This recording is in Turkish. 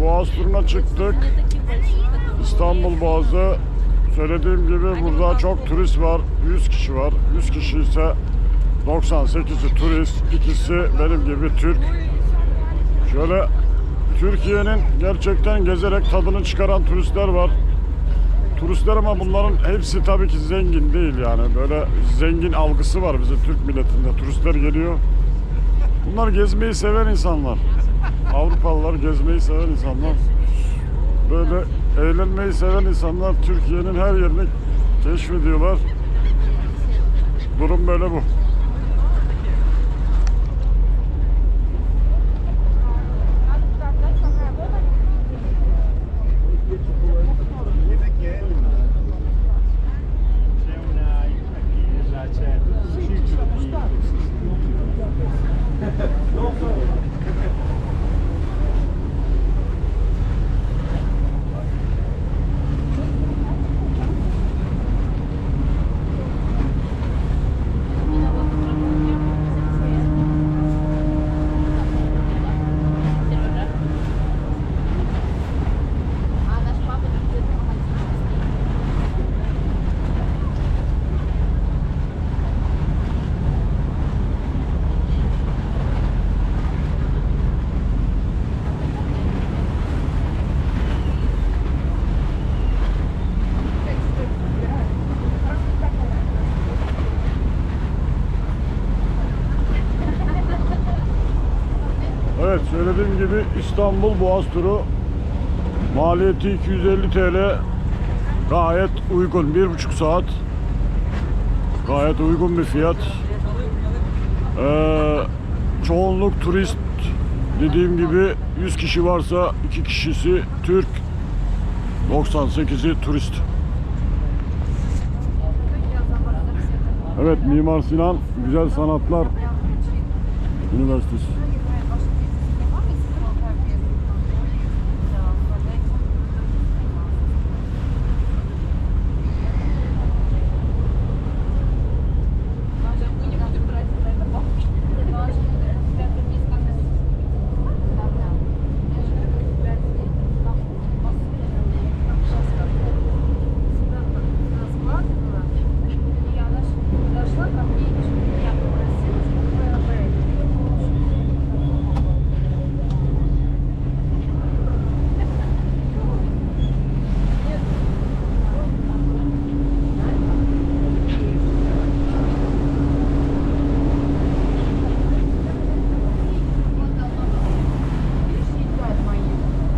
Boğaz turuna çıktık. İstanbul Boğazı. Söylediğim gibi burada çok turist var. 100 kişi var. 100 kişi ise 98'i turist, ikisi benim gibi Türk. Şöyle Türkiye'nin gerçekten gezerek tadını çıkaran turistler var. Turistler ama bunların hepsi tabii ki zengin değil yani. Böyle zengin algısı var bizim Türk milletinde. Turistler geliyor. Bunlar gezmeyi seven insanlar. Avrupalılar gezmeyi seven insanlar. Böyle eğlenmeyi seven insanlar Türkiye'nin her yerini keşfediyorlar. Durum böyle bu. Yoksa Evet söylediğim gibi İstanbul Boğaz turu maliyeti 250 TL gayet uygun bir buçuk saat. Gayet uygun bir fiyat. Ee, çoğunluk turist dediğim gibi 100 kişi varsa 2 kişisi Türk 98'i turist. Evet Mimar Sinan Güzel Sanatlar Üniversitesi